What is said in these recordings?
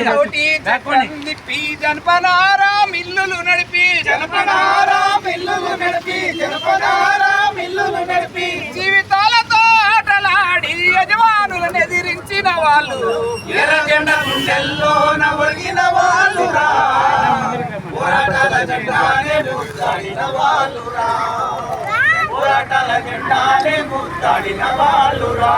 నడిపి నిప్పి జనపనారా మిల్లులు నడిపి జనపనారా మిల్లులు నడిపి జనపనారా మిల్లులు నడిపి జీవితాలతో ఆటలాడి యజమానులను ఎదిరించిన వాళ్ళు ఎర్రజెండ గుండెల్లో నవలిన వాళ్ళు రా పోరాటాల జెండానే ముద్దాడిన వాళ్ళు రా పోరాటాల జెండానే ముద్దాడిన వాళ్ళు రా.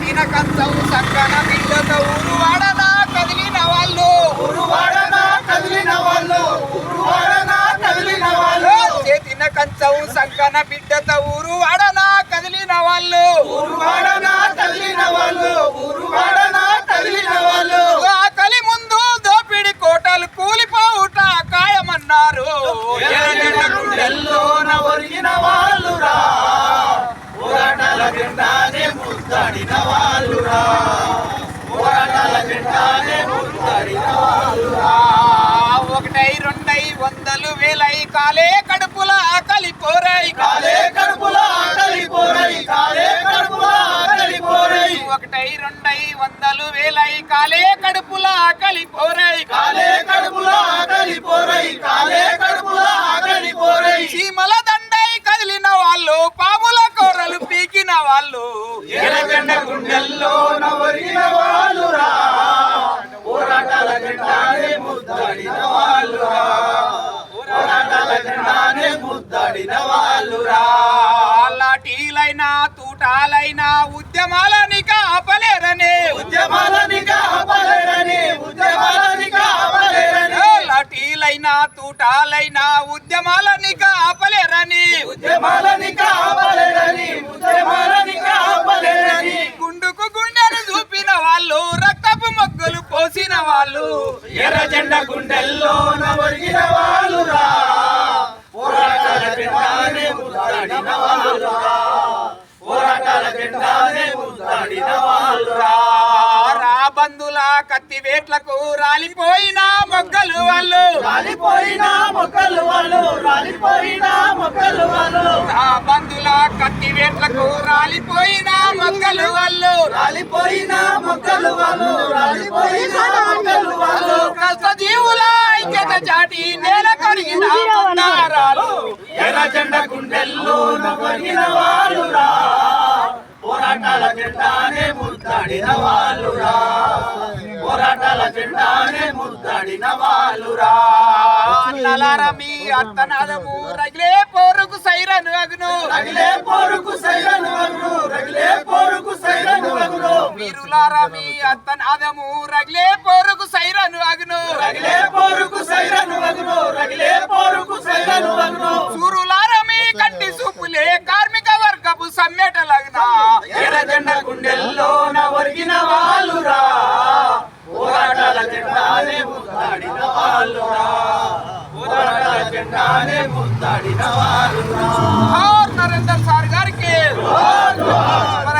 చేతిన కంచవు సక్కన బిడ్డతో ఊరువాడనా కదిలిన వాళ్ళు? ఊరువాడనా కదిలిన వాళ్ళు? ఊరువాడనా కదిలిన వాళ్ళు? చేతిన కంచవు సంకన బిడ్డతో ఊరువాడనా కదిలిన వాళ్ళు? ఊరువాడనా కదిలిన వాళ్ళు? ఊరువాడనా కదిలిన వాళ్ళు? ఆకలి ముందు దోపిడి కోటలు కూలిపోవుట ఖాయమన్నారు. ఎర్రజెండ గుండెల్లోన ఒరిగిన వాళ్ళురా పోరాటాల జెండానే ముద్దాడిన వాళ్ళురా. పోరాటాల జెండానే ముద్దాడిన వాళ్ళురా. ఒకటై రెండై వందలు వేలై కాలే కడుపుల ఆకలి పోరై. కాలే కడుపుల ఆకలి పోరై కాలే కడుపుల ఆకలి పోరై. ఒకటై రెండై వందలు వేలై కాలే కడుపుల ఆకలి పోరై. కాలే కడుపుల ఆకలి పోరై కాలే కడుపుల ఆకలి పోరై. సీమల దండై కదిలిన వాళ్ళు పాముల కూరలు పీకిన వాళ్ళు. ఎర్రజెండ గుండెల్లో నవరిన వాళ్ళురా. పోరాటాల జెండానే ముద్దాడిన వాళ్ళురా. పోరాటాల జెండానే ముద్దాడిన వాళ్ళురా. లాఠీలైనా తూటాలైనా ఉద్యమాలని కాపలేరనే. ఉద్యమాలని కాపలేరని ఉద్యమాలని కాపలేరని. లాఠీలైనా తూటాలైనా ఎర్ర జెండ గుండెల్లో నవరిగిన వాళ్ళురా పోరాటాల జెండానే ముద్దాడిన వాళ్ళురా పోరాటాల జెండానే ముద్దాడిన వాళ్ళురా రా బంధుల కత్తి వేట్లకు రాలిపోయిన మొగ్గలు వాళ్ళు. రాలిపోయిన మొగ్గలు వాళ్ళు రాలిపోయిన మొగ్గలు వాళ్ళు. రా బంధుల కత్తి మొగ్గలు వాళ్ళు. రాలిపోయిన మొగ్గలు వాళ్ళు రాలిపోయిన మొగ్గలు వాళ్ళు. కష్ట జీవుల ఐక్యత చాటి నేల కడిగిన మందారాలు ఎర్ర జెండ గుండెల్లో నవరిన వాళ్ళురా. పోరాటాల జెండానే ముద్దాడిన వాళ్ళురా. పోరాటాల జెండానే ముద్దాడిన వాళ్ళురా. నలారమి అత్తనాదము రగిలే పోరుకు సైరను నాదము రగిలే పోరుకు సైరను అగును. రగిలే పోరుకు సైరను అగును. రగిలే పోరుకు సైరను అగును. సూరులారమి కంటి సూపులే కార్మిక వర్గపు సమ్మెటలగునా. ఎర్ర జెండ గుండెల్లో నవరిగిన వాళ్ళురా. పోరాటాల జెండానే ముద్దాడిన వాళ్ళురా. పోరాటాల జెండానే ముద్దాడిన వాళ్ళురా. నరేందర్ సార్ గారికి. మన